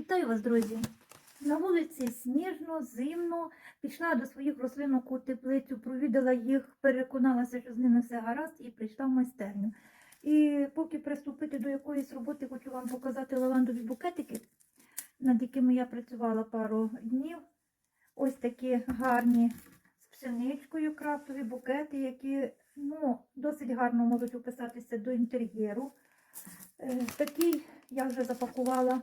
Вітаю вас, друзі! На вулиці сніжно, зимно. Пішла до своїх рослинок у теплицю, провідала їх, переконалася, що з ними все гаразд, і прийшла в майстерню. І поки приступити до якоїсь роботи, хочу вам показати лавандові букетики, над якими я працювала пару днів. Ось такі гарні з пшеничкою крафтові букети, які ну, досить гарно можуть описатися до інтер'єру. Е, Такий я вже запакувала,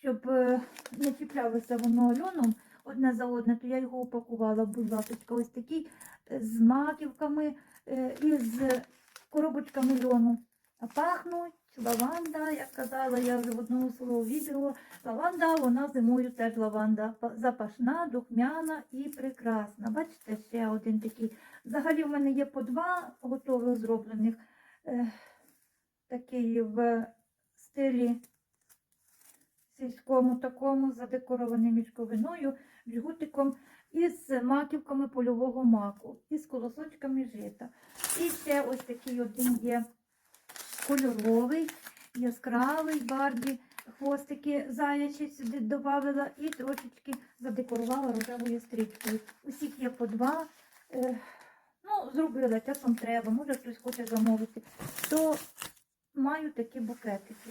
щоб е, не чіплялося воно льоном одне за одне, то я його упакувала, будь ласка, ось такий е, з маківками е, і з коробочками льону. Пахнуть лаванда, як казала я вже в одному свого відео. Лаванда, вона зимою теж лаванда. Запашна, духмяна і прекрасна. Бачите, ще один такий. Взагалі в мене є по два готових зроблених. Такий в стилі сільському такому, задекорований мішковиною, джгутиком із маківками польового маку, і з колосочками жита. І ще ось такий один є кольоровий, яскравий барбі. Хвостики заячі сюди додавала і трошечки задекорувала рожевою стрічкою. Усіх є по два. Е, ну, зробила, часом треба, може хтось хоче замовити. То маю такі букетики.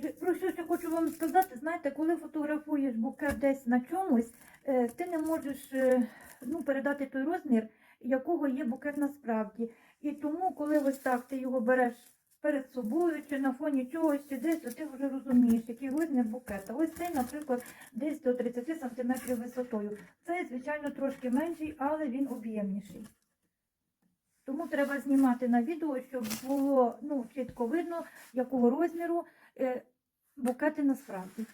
Про що ще хочу вам сказати, знаєте, коли фотографуєш букет десь на чомусь, е, ти не можеш е, ну, передати той розмір, якого є букет насправді. І тому, коли ось так ти його береш перед собою, чи на фоні чогось, чи десь, то ти вже розумієш, який розмір букета. Ось цей, наприклад, десь до 30 см висотою. Цей, звичайно, трошки менший, але він об'ємніший. Тому треба знімати на відео, щоб було ну, чітко видно, якого розміру е, букети насправді.